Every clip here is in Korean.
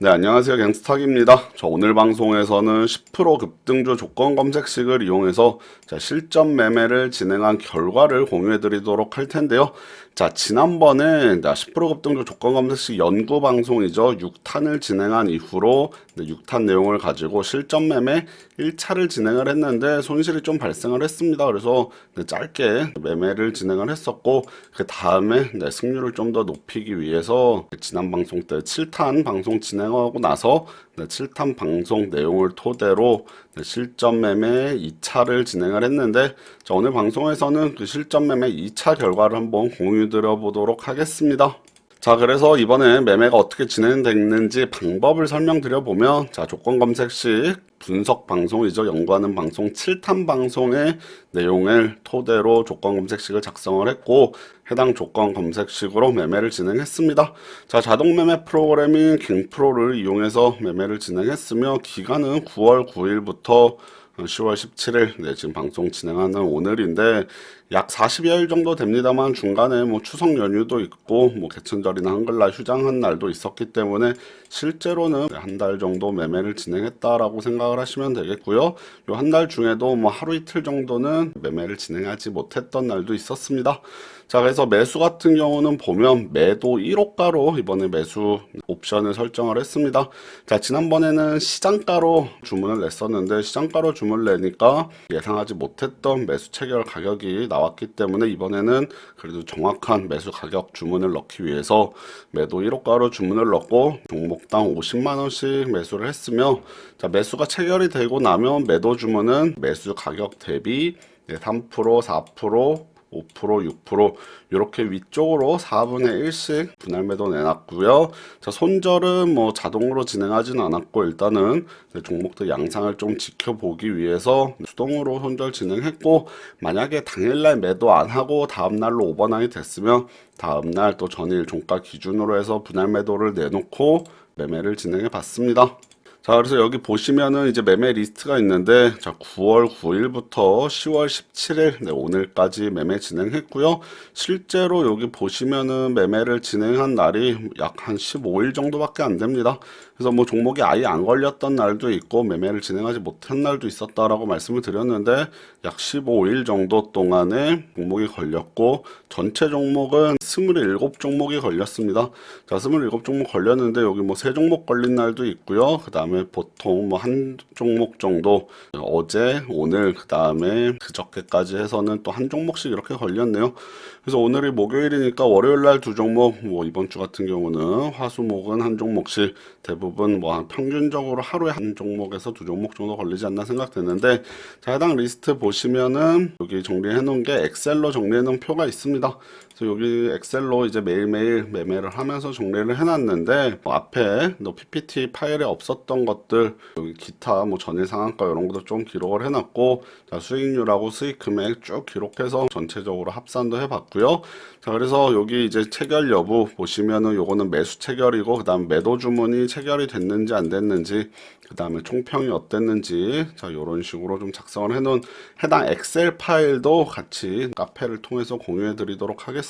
네, 안녕하세요. 갱스탁입니다. 자, 오늘 방송에서는 10% 급등주 조건 검색식을 이용해서 자, 실전 매매를 진행한 결과를 공유해 드리도록 할 텐데요. 자, 지난번에 자, 10% 급등주 조건 검색식 연구 방송이죠. 6탄을 진행한 이후로 네, 6탄 내용을 가지고 실전 매매 1차를 진행을 했는데 손실이 좀 발생을 했습니다. 그래서 네, 짧게 매매를 진행을 했었고 그 다음에 네, 승률을 좀 더 높이기 위해서 지난 방송 때 7탄 방송 진행하고 나서 네, 7탄 방송 내용을 토대로 네, 실전 매매 2차를 진행을 했는데 자, 오늘 방송에서는 그 실전 매매 2차 결과를 한번 공유 드려 보도록 하겠습니다. 자, 그래서 이번에 매매가 어떻게 진행됐는지 방법을 설명드려 보면, 자, 조건 검색식 분석 방송이죠. 연구하는 방송 7탄 방송의 내용을 토대로 조건 검색식을 작성을 했고, 해당 조건 검색식으로 매매를 진행했습니다. 자, 자동 매매 프로그램인 갱프로를 이용해서 매매를 진행했으며, 기간은 9월 9일부터 10월 17일, 네, 지금 방송 진행하는 오늘인데, 약 40여일 정도 됩니다만 중간에 뭐 추석 연휴도 있고 뭐 개천절이나 한글날 휴장한 날도 있었기 때문에 실제로는 한 달 정도 매매를 진행했다라고 생각을 하시면 되겠고요. 요 한 달 중에도 뭐 하루 이틀 정도는 매매를 진행하지 못했던 날도 있었습니다. 자, 그래서 매수 같은 경우는 보면 매도 1호가로 이번에 매수 옵션을 설정을 했습니다. 자, 지난번에는 시장가로 주문을 냈었는데 시장가로 주문을 내니까 예상하지 못했던 매수 체결 가격이 나왔기 때문에 이번에는 그래도 정확한 매수 가격 주문을 넣기 위해서 매도 1호가로 주문을 넣고 종목당 50만 원씩 매수를 했으며 자, 매수가 체결이 되고 나면 매도 주문은 매수 가격 대비 3%, 4%, 5%, 6% 이렇게 위쪽으로 4분의 1씩 분할 매도 내놨고요. 자, 손절은 뭐 자동으로 진행하지는 않았고 일단은 종목들 양상을 좀 지켜보기 위해서 수동으로 손절 진행했고 만약에 당일날 매도 안 하고 다음날로 오버나이 됐으면 다음날 또 전일 종가 기준으로 해서 분할 매도를 내놓고 매매를 진행해 봤습니다. 자, 그래서 여기 보시면은 이제 매매 리스트가 있는데, 자, 9월 9일부터 10월 17일, 네, 오늘까지 매매 진행했고요. 실제로 여기 보시면은 매매를 진행한 날이 약 한 15일 정도밖에 안 됩니다. 그래서 뭐 종목이 아예 안 걸렸던 날도 있고, 매매를 진행하지 못한 날도 있었다라고 말씀을 드렸는데, 약 15일 정도 동안에 종목이 걸렸고, 전체 종목은 27종목이 걸렸습니다. 자, 27종목 걸렸는데, 여기 뭐 3종목 걸린 날도 있고요. 그 다음에 보통 뭐 한 종목 정도 어제, 오늘, 그 다음에 그저께까지 해서는 또 한 종목씩 이렇게 걸렸네요. 그래서 오늘이 목요일이니까 월요일 날 두 종목, 뭐 이번 주 같은 경우는 화수목은 한 종목씩 대부분 뭐 평균적으로 하루에 한 종목에서 두 종목 정도 걸리지 않나 생각되는데 자, 해당 리스트 보시면은 여기 정리해 놓은 게 엑셀로 정리해 놓은 표가 있습니다. 그래서 여기 엑셀로 이제 매일매일 매매를 하면서 정리를 해놨는데 뭐 앞에 너 PPT 파일에 없었던 것들 여기 기타 뭐 전일 상한가 이런 것도 좀 기록을 해놨고 자 수익률하고 수익 금액 쭉 기록해서 전체적으로 합산도 해봤고요. 자 그래서 여기 이제 체결 여부 보시면은 요거는 매수 체결이고 그다음 매도 주문이 체결이 됐는지 안 됐는지 그 다음에 총평이 어땠는지 자 이런 식으로 좀 작성을 해놓은 해당 엑셀 파일도 같이 카페를 통해서 공유해 드리도록 하겠습니다.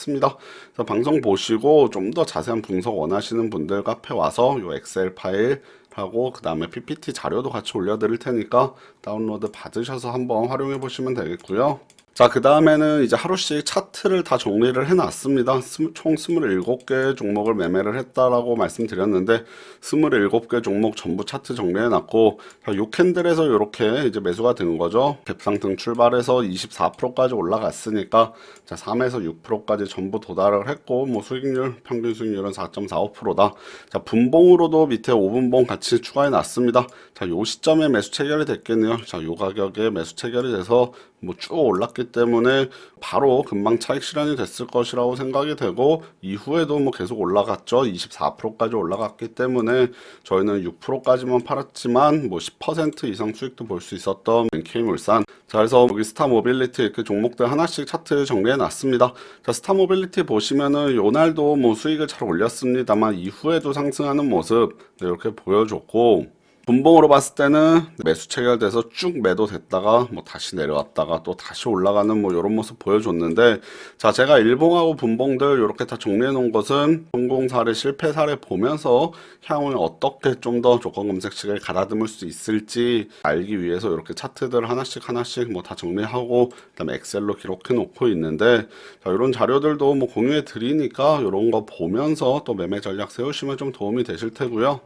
그래서 방송 보시고 좀 더 자세한 분석 원하시는 분들 카페 와서 이 엑셀 파일 하고 그 다음에 PPT 자료도 같이 올려드릴 테니까 다운로드 받으셔서 한번 활용해 보시면 되겠고요. 자, 그 다음에는 이제 하루씩 차트를 다 정리를 해놨습니다. 총 27개 종목을 매매를 했다라고 말씀드렸는데, 27개 종목 전부 차트 정리해놨고, 자, 요 캔들에서 이렇게 이제 매수가 된 거죠. 갭상승 출발해서 24%까지 올라갔으니까, 자, 3에서 6%까지 전부 도달을 했고, 뭐 수익률, 평균 수익률은 4.45%다. 자, 분봉으로도 밑에 5분봉 같이 추가해 놨습니다. 자, 요 시점에 매수 체결이 됐겠네요. 자, 요 가격에 매수 체결이 돼서 뭐 쭉 올랐기 때문에 바로 금방 차익 실현이 됐을 것이라고 생각이 되고 이후에도 뭐 계속 올라갔죠. 24%까지 올라갔기 때문에 저희는 6%까지만 팔았지만 뭐 10% 이상 수익도 볼 수 있었던 NK물산. 자, 그래서 여기 스타모빌리티 이렇게 종목들 하나씩 차트 정리해 놨습니다. 자, 스타모빌리티 보시면은 요 날도 뭐 수익을 잘 올렸습니다만 이후에도 상승하는 모습 네, 이렇게 보여줬고 분봉으로 봤을 때는 매수 체결돼서 쭉 매도됐다가 뭐 다시 내려왔다가 또 다시 올라가는 뭐 이런 모습 보여줬는데 자 제가 일봉하고 분봉들 이렇게 다 정리해 놓은 것은 성공 사례 실패 사례 보면서 향후에 어떻게 좀 더 조건 검색식을 가다듬을 수 있을지 알기 위해서 이렇게 차트들 하나씩 하나씩 뭐 다 정리하고 그다음에 엑셀로 기록해 놓고 있는데 자 이런 자료들도 뭐 공유해 드리니까 이런 거 보면서 또 매매 전략 세우시면 좀 도움이 되실 테고요.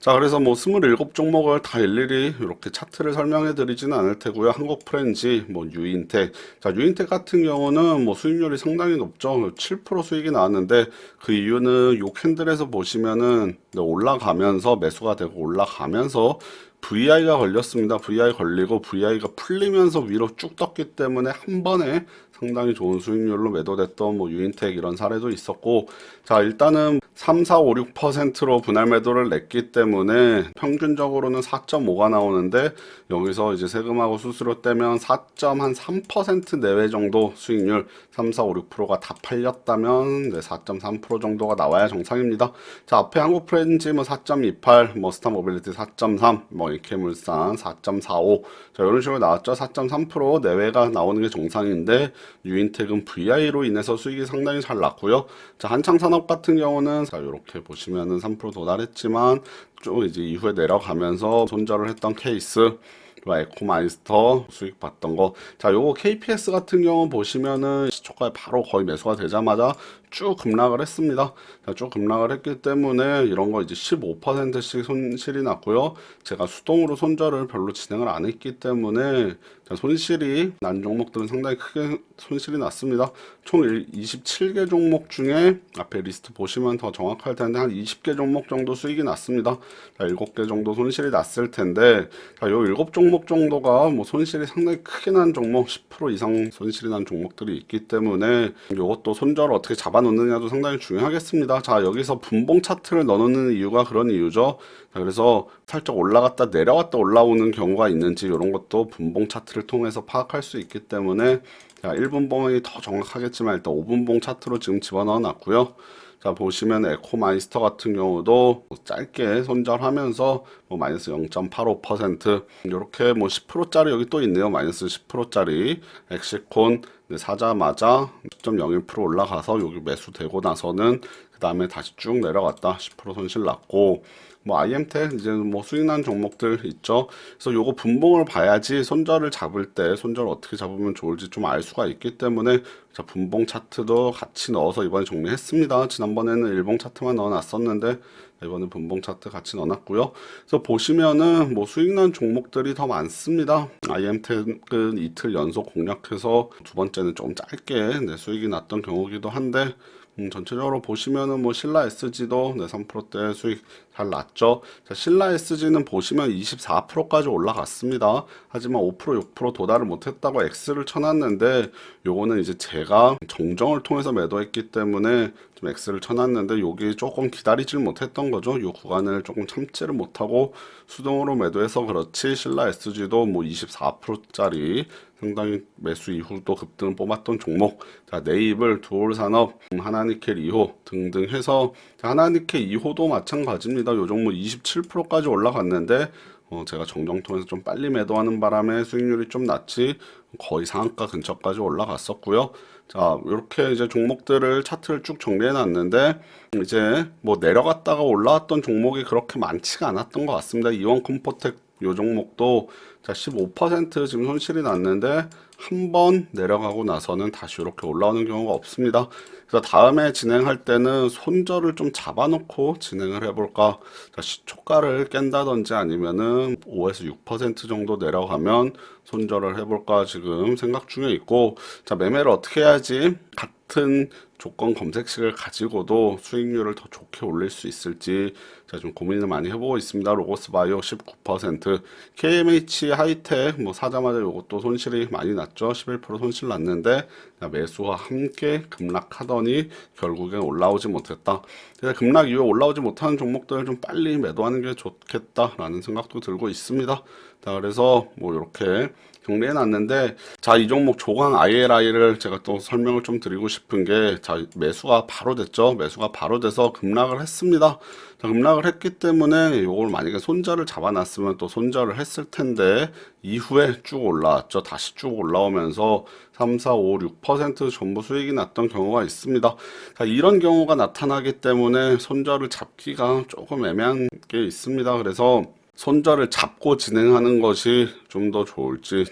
자, 그래서 뭐 27종목을 다 일일이 이렇게 차트를 설명해 드리지는 않을 테고요. 한국 프렌지, 뭐 유인텍. 자, 유인텍 같은 경우는 뭐 수익률이 상당히 높죠. 7% 수익이 나왔는데 그 이유는 요 캔들에서 보시면은 올라가면서 매수가 되고 올라가면서 VI가 걸렸습니다. VI 걸리고 VI가 풀리면서 위로 쭉 떴기 때문에 한 번에 상당히 좋은 수익률로 매도됐던 뭐 유인텍 이런 사례도 있었고 자 일단은 3, 4, 5, 6%로 분할 매도를 냈기 때문에 평균적으로는 4.5가 나오는데 여기서 이제 세금하고 수수료 떼면 4.3% 내외 정도 수익률 3, 4, 5, 6%가 다 팔렸다면 네, 4.3% 정도가 나와야 정상입니다. 자 앞에 한국 프렌즈 뭐 4.28, 뭐 스타 모빌리티 4.3, 뭐 이케물산 4.45, 자 이런 식으로 나왔죠. 4.3% 내외가 나오는 게 정상인데 유인텍은 VI로 인해서 수익이 상당히 잘 났고요. 자 한창 산업 같은 경우는 자 이렇게 보시면은 3% 도달했지만 좀 이제 이후에 내려가면서 손절을 했던 케이스. 뭐 에코마이스터 수익 봤던 거. 자, 요거 KPS 같은 경우 보시면은 시초가에 바로 거의 매수가 되자마자 쭉 급락을 했습니다. 자, 쭉 급락을 했기 때문에 이런 거 이제 15%씩 손실이 났고요. 제가 수동으로 손절을 별로 진행을 안 했기 때문에 자, 손실이 난 종목들은 상당히 크게 손실이 났습니다. 총 27개 종목 중에 앞에 리스트 보시면 더 정확할 텐데 한 20개 종목 정도 수익이 났습니다. 자, 7개 정도 손실이 났을 텐데 자, 요 7종목 정도가 뭐 손실이 상당히 크게 난 종목 10% 이상 손실이 난 종목들이 있기 때문에 요것도 손절을 어떻게 잡아 놓느냐도 상당히 중요하겠습니다. 자, 여기서 분봉 차트를 넣어 놓는 이유가 그런 이유죠. 자, 그래서 살짝 올라갔다 내려왔다 올라오는 경우가 있는지 이런 것도 분봉 차트 를 통해서 파악할 수 있기 때문에 자, 1분 봉이 더 정확하겠지만 일단 5분 봉 차트로 지금 집어넣어 놨고요. 자 보시면 에코 마이스터 같은 경우도 뭐 짧게 손절하면서 뭐 마이너스 0.85% 이렇게 뭐 10%짜리 여기 또 있네요 마이너스 10%짜리 엑시콘 네, 사자마자 10.01% 올라가서 여기 매수되고 나서는 그 다음에 다시 쭉 내려갔다 10% 손실 났고 뭐 IM텍 이제 뭐 수익 난 종목들 있죠. 그래서 요거 분봉을 봐야지 손절을 잡을 때 손절 어떻게 잡으면 좋을지 좀 알 수가 있기 때문에 자 분봉 차트도 같이 넣어서 이번에 정리했습니다. 지난번에는 일봉 차트만 넣어놨었는데 이번에 분봉 차트 같이 넣어놨고요. 그래서 보시면은 뭐 수익 난 종목들이 더 많습니다. IM텍은 이틀 연속 공략해서 두 번째는 좀 짧게 네, 수익이 났던 경우기도 한데 음, 전체적으로 보시면은 뭐 신라 SG도 네, 3%대 수익 잘 났죠. 자, 신라 SG는 보시면 24%까지 올라갔습니다. 하지만 5% 6% 도달을 못했다고 X를 쳐놨는데 요거는 이제 제가 정정을 통해서 매도했기 때문에 좀 X를 쳐놨는데 여기 조금 기다리질 못했던 거죠. 요 구간을 조금 참지를 못하고 수동으로 매도해서 그렇지 신라 SG도 뭐 24%짜리 상당히 매수 이후도 급등을 뽑았던 종목. 자, 네이블, 두올산업, 음, 하나니켈 2호 등등 해서 자, 하나니켈 2호도 마찬가지입니다. 요 종목 27%까지 올라갔는데 어, 제가 정정 통해서 좀 빨리 매도하는 바람에 수익률이 좀 낮지 거의 상한가 근처까지 올라갔었고요. 자, 이렇게 이제 종목들을 차트를 쭉 정리해 놨는데 이제 뭐 내려갔다가 올라왔던 종목이 그렇게 많지가 않았던 것 같습니다. 이원 컴포텍 요 종목도 자 15% 지금 손실이 났는데 한 번 내려가고 나서는 다시 이렇게 올라오는 경우가 없습니다. 그래서 다음에 진행할 때는 손절을 좀 잡아놓고 진행을 해볼까. 자, 시초가를 깬다든지 아니면은 5에서 6% 정도 내려가면 손절을 해볼까 지금 생각 중에 있고, 자, 매매를 어떻게 해야지 같은 조건 검색식을 가지고도 수익률을 더 좋게 올릴 수 있을지 제가 좀 고민을 많이 해보고 있습니다. 로고스 바이오 19%, KMH 하이텍 뭐 사자마자 이것도 손실이 많이 났죠. 11% 손실 났는데 매수와 함께 급락하더니 결국엔 올라오지 못했다. 그래서 급락 이후에 올라오지 못하는 종목들을 좀 빨리 매도하는 게 좋겠다라는 생각도 들고 있습니다. 자, 그래서 뭐 이렇게 정리해 놨는데 자, 이 종목 조강 ILI를 제가 또 설명을 좀 드리고 싶은 게 자, 매수가 바로 됐죠. 매수가 바로 돼서 급락을 했습니다. 자, 급락을 했기 때문에 이걸 만약에 손절을 잡아 놨으면 또 손절을 했을 텐데 이후에 쭉 올라왔죠. 다시 쭉 올라오면서 3, 4, 5, 6% 전부 수익이 났던 경우가 있습니다. 자, 이런 경우가 나타나기 때문에 손절을 잡기가 조금 애매한 게 있습니다. 그래서 손절을 잡고 진행하는 것이 좀 더 좋을지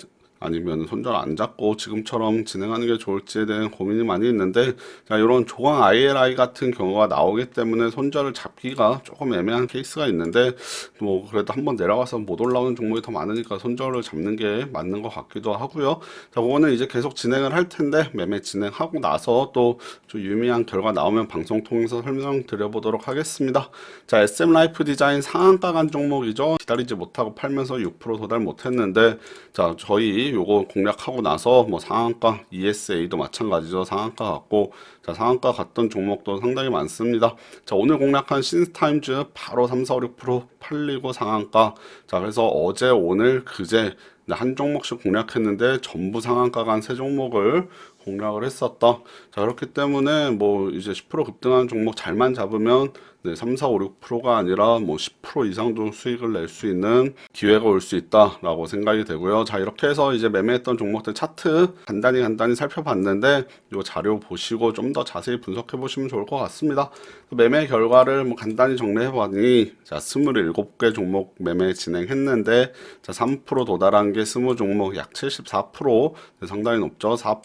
아니면 손절 안 잡고 지금처럼 진행하는 게 좋을지에 대한 고민이 많이 있는데 자 이런 조강 ILI 같은 경우가 나오기 때문에 손절을 잡기가 조금 애매한 케이스가 있는데 뭐 그래도 한번 내려가서 못 올라오는 종목이 더 많으니까 손절을 잡는 게 맞는 것 같기도 하고요. 자 그거는 이제 계속 진행을 할 텐데 매매 진행하고 나서 또좀 유의미한 결과 나오면 방송 통해서 설명드려보도록 하겠습니다. 자 SM 라이프 디자인 상한가 간 종목이죠. 기다리지 못하고 팔면서 6% 도달 못했는데 자 저희 요거 공략하고 나서 뭐 상한가 ESA도 마찬가지죠. 상한가 갔고 자 상한가 갔던 종목도 상당히 많습니다. 자 오늘 공략한 신스타임즈 바로 3, 4, 5, 6% 팔리고 상한가. 자 그래서 어제 오늘 그제 한 종목씩 공략했는데 전부 상한가 간세 종목을 공략을 했었다. 자, 그렇기 때문에 뭐 이제 10% 급등한 종목 잘만 잡으면 네, 3, 4, 5, 6%가 아니라 뭐 10% 이상도 수익을 낼 수 있는 기회가 올 수 있다라고 생각이 되고요. 자, 이렇게 해서 이제 매매했던 종목들 차트 간단히 간단히 살펴봤는데 이 자료 보시고 좀 더 자세히 분석해 보시면 좋을 것 같습니다. 매매 결과를 뭐 간단히 정리해 보니 자, 27개 종목 매매 진행했는데 자, 3% 도달한 게 20 종목 약 74% 네, 상당히 높죠. 4%,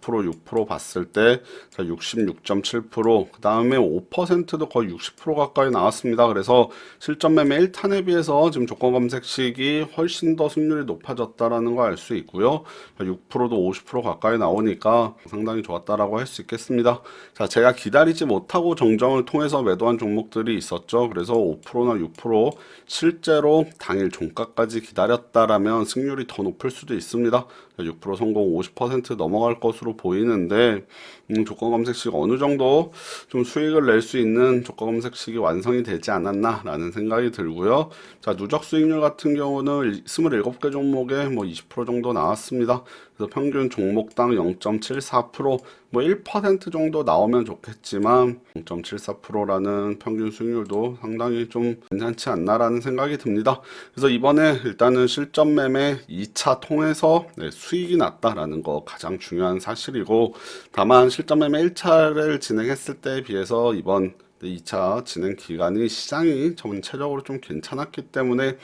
5%, 6% 봤을 때 자, 66.7%, 그 다음에 5%도 거의 60% 가까이 나왔습니다. 그래서 실전 매매 1탄에 비해서 지금 조건 검색 시기 훨씬 더 승률이 높아졌다라는 거알수 있고요. 6%도 50% 가까이 나오니까 상당히 좋았다라고 할 수 있겠습니다. 자, 제가 기다리지 못하고 정정을 통해서 매도한 종목들이 있었죠. 그래서 5%나 6% 실제로 당일 종가까지 기다렸다라면 승률이 더 높을 수도 있습니다. 6% 성공 50% 넘어갈 것으로 보이는데 음, 조건 검색식 어느 정도 좀 수익을 낼 수 있는 조건 검색식이 완성이 되지 않았나라는 생각이 들고요. 자 누적 수익률 같은 경우는 27개 종목에 뭐 20% 정도 나왔습니다. 그래서 평균 종목당 0.74%뭐 1% 정도 나오면 좋겠지만 0.74%라는 평균 수익률도 상당히 좀 괜찮지 않나라는 생각이 듭니다. 그래서 이번에 일단은 실전 매매 2차 통해서 네, 수 익이 났다라는 거 가장 중요한 사실이고 다만 실전 매매 1차를 진행했을 때에 비해서 이번 2차 진행 기간이 시장이 전체적으로 좀 괜찮았기 때문에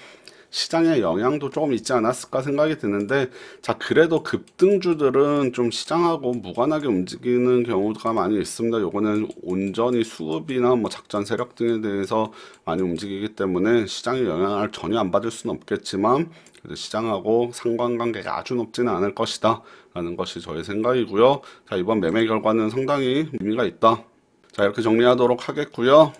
시장에 영향도 조금 있지 않았을까 생각이 드는데 자 그래도 급등주들은 좀 시장하고 무관하게 움직이는 경우가 많이 있습니다. 요거는 온전히 수급이나 뭐 작전 세력 등에 대해서 많이 움직이기 때문에 시장의 영향을 전혀 안 받을 수는 없겠지만 시장하고 상관관계가 아주 높지는 않을 것이다 라는 것이 저의 생각이고요. 자 이번 매매 결과는 상당히 의미가 있다. 자 이렇게 정리하도록 하겠고요.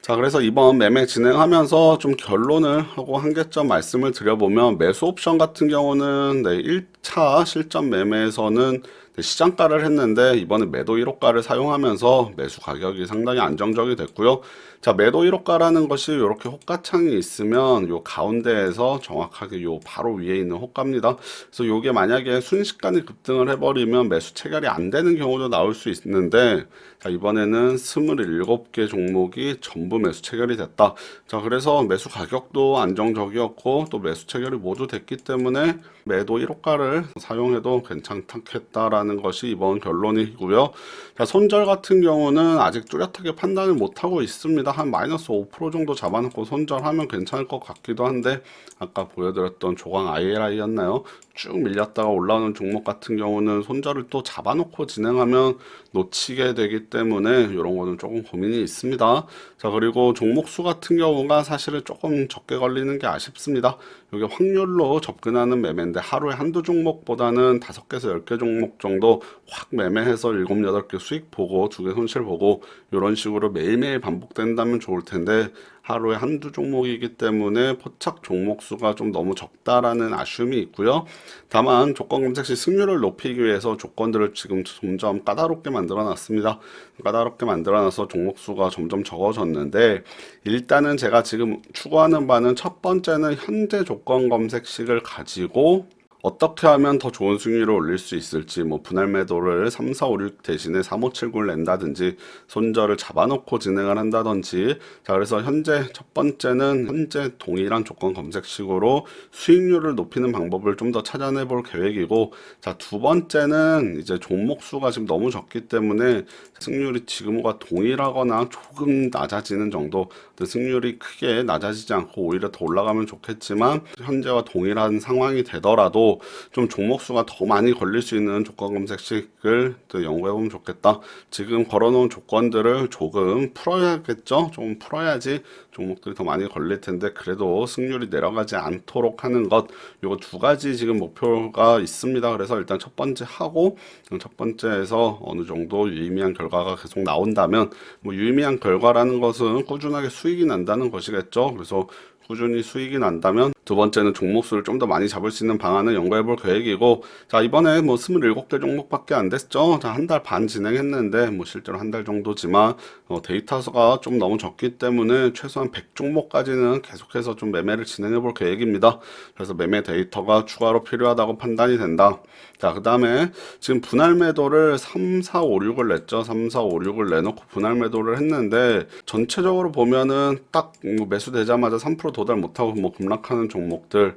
자, 그래서 이번 매매 진행하면서 좀 결론을 하고 한 개점 말씀을 드려보면 매수 옵션 같은 경우는 네, 1차 실전 매매에서는 네, 시장가를 했는데 이번에 매도 1호가를 사용하면서 매수 가격이 상당히 안정적이 됐고요. 자, 매도 1호가라는 것이 이렇게 호가창이 있으면 요 가운데에서 정확하게 요 바로 위에 있는 호가입니다. 그래서 요게 만약에 순식간에 급등을 해버리면 매수 체결이 안 되는 경우도 나올 수 있는데 자, 이번에는 27개 종목이 전부 매수 체결이 됐다. 자, 그래서 매수 가격도 안정적이었고 또 매수 체결이 모두 됐기 때문에 매도 1호가를 사용해도 괜찮겠다라는 것이 이번 결론이고요. 자, 손절 같은 경우는 아직 뚜렷하게 판단을 못하고 있습니다. 한 마이너스 5% 정도 잡아놓고 손절하면 괜찮을 것 같기도 한데 아까 보여드렸던 조강 ILI였나요? 쭉 밀렸다가 올라오는 종목 같은 경우는 손절을 또 잡아놓고 진행하면 놓치게 되기 때문에 이런 거는 조금 고민이 있습니다. 자 그리고 종목 수 같은 경우가 사실은 조금 적게 걸리는 게 아쉽습니다. 이게 확률로 접근하는 매매인데 하루에 한두 종목보다는 다섯 개에서 열 개 종목 정도 확 매매해서 7, 8개 수익 보고 두 개 손실 보고 이런 식으로 매일매일 반복된다면 좋을 텐데 하루에 한두 종목이기 때문에 포착 종목 수가 좀 너무 적다라는 아쉬움이 있고요. 다만 조건 검색 시 승률을 높이기 위해서 조건들을 지금 점점 까다롭게 만들어 놨습니다. 까다롭게 만들어 놔서 종목 수가 점점 적어졌는데 일단은 제가 지금 추구하는 바는 첫 번째는 현재 조건 검색식을 가지고 어떻게 하면 더 좋은 수익률을 올릴 수 있을지 뭐 분할 매도를 3, 4, 5, 6 대신에 3, 5, 7, 9를 낸다든지 손절을 잡아놓고 진행을 한다든지. 자 그래서 현재 첫 번째는 현재 동일한 조건 검색식으로 수익률을 높이는 방법을 좀 더 찾아내 볼 계획이고 자 두 번째는 이제 종목 수가 지금 너무 적기 때문에 승률이 지금과 동일하거나 조금 낮아지는 정도 근데 승률이 크게 낮아지지 않고 오히려 더 올라가면 좋겠지만 현재와 동일한 상황이 되더라도 좀 종목 수가 더 많이 걸릴 수 있는 조건 검색식을 또 연구해 보면 좋겠다. 지금 걸어놓은 조건들을 조금 풀어야겠죠. 좀 풀어야지 종목들이 더 많이 걸릴 텐데 그래도 승률이 내려가지 않도록 하는 것 요거 두 가지 지금 목표가 있습니다. 그래서 일단 첫 번째 하고 첫 번째에서 어느 정도 유의미한 결과가 계속 나온다면 뭐 유의미한 결과라는 것은 꾸준하게 수익이 난다는 것이겠죠. 그래서 꾸준히 수익이 난다면 두 번째는 종목 수를 좀 더 많이 잡을 수 있는 방안을 연구해 볼 계획이고 자 이번에 뭐 27개 종목밖에 안 됐죠? 자 한 달 반 진행했는데 뭐 실제로 한 달 정도지만 어, 데이터가 좀 너무 적기 때문에 최소한 100종목까지는 계속해서 좀 매매를 진행해 볼 계획입니다. 그래서 매매 데이터가 추가로 필요하다고 판단이 된다. 자 그 다음에 지금 분할 매도를 3, 4, 5, 6을 냈죠? 3, 4, 5, 6을 내놓고 분할 매도를 했는데 전체적으로 보면은 딱뭐 매수되자마자 3% 도달 못하고 뭐 급락하는 종목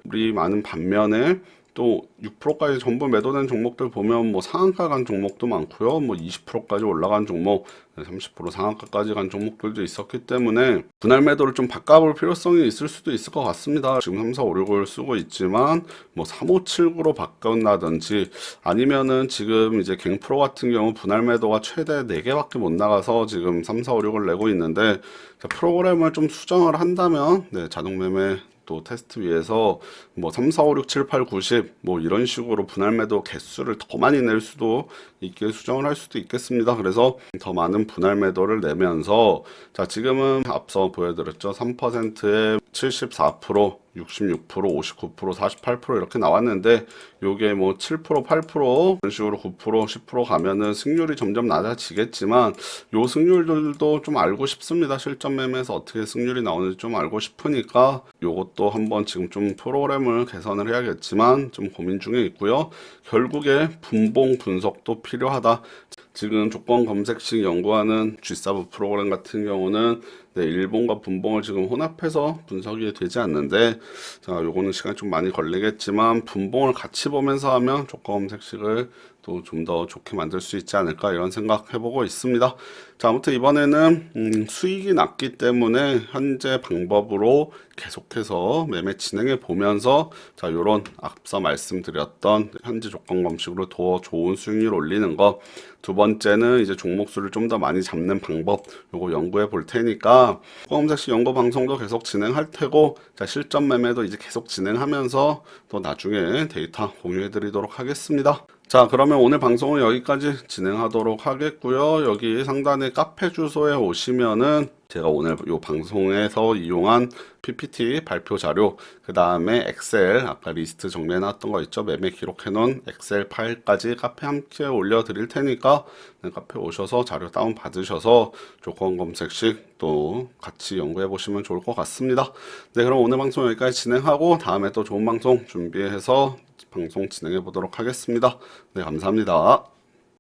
들이 많은 반면에 또 6%까지 전부 매도된 종목들 보면 뭐 상한가 간 종목도 많고요. 뭐 20%까지 올라간 종목, 30% 상한가까지 간 종목들도 있었기 때문에 분할 매도를 좀 바꿔볼 필요성이 있을 수도 있을 것 같습니다. 지금 3, 4, 5, 6을 쓰고 있지만 뭐 3, 5, 7, 9로 바꾼다든지 아니면은 지금 이제 갱프로 같은 경우 분할 매도가 최대 4개밖에 못 나가서 지금 3, 4, 5, 6을 내고 있는데 자, 프로그램을 좀 수정을 한다면 네, 자동 매매 또 테스트 위해서 뭐 3, 4, 5, 6, 7, 8, 90 뭐 이런 식으로 분할 매도 개수를 더 많이 낼 수도 있게 수정을 할 수도 있겠습니다. 그래서 더 많은 분할 매도를 내면서 자 지금은 앞서 보여드렸죠. 3%에 74% 66%, 59%, 48% 이렇게 나왔는데 요게 뭐 7%, 8% 이런 식으로 9%, 10% 가면은 승률이 점점 낮아지겠지만 요 승률들도 좀 알고 싶습니다. 실전 매매에서 어떻게 승률이 나오는지 좀 알고 싶으니까 요것도 한번 지금 좀 프로그램을 개선을 해야겠지만 좀 고민 중에 있고요. 결국에 분봉 분석도 필요 하다. 지금 조건 검색식 연구하는 G사브 프로그램 같은 경우는 네, 일본과 분봉을 지금 혼합해서 분석이 되지 않는데 자, 요거는 시간이 좀 많이 걸리겠지만 분봉을 같이 보면서 하면 조건 검색식을 또 좀 더 좋게 만들 수 있지 않을까 이런 생각 해보고 있습니다. 자, 아무튼 이번에는 음, 수익이 났기 때문에 현재 방법으로 계속해서 매매 진행해 보면서 자, 요런 앞서 말씀드렸던 현재 조건 검식으로 더 좋은 수익률 올리는 거. 두 번째는 이제 종목 수를 좀 더 많이 잡는 방법 요거 연구해 볼 테니까 검색식 연구 방송도 계속 진행할 테고 자, 실전 매매도 이제 계속 진행하면서 또 나중에 데이터 공유해 드리도록 하겠습니다. 자, 그러면 오늘 방송은 여기까지 진행하도록 하겠고요. 여기 상단에 카페 주소에 오시면은 제가 오늘 이 방송에서 이용한 PPT 발표 자료, 그 다음에 엑셀, 아까 리스트 정리해놨던 거 있죠? 매매 기록해놓은 엑셀 파일까지 카페 함께 올려드릴 테니까 네, 카페 오셔서 자료 다운 받으셔서 조건 검색식 또 같이 연구해 보시면 좋을 것 같습니다. 네, 그럼 오늘 방송 여기까지 진행하고 다음에 또 좋은 방송 준비해서 방송 진행해 보도록 하겠습니다. 네, 감사합니다.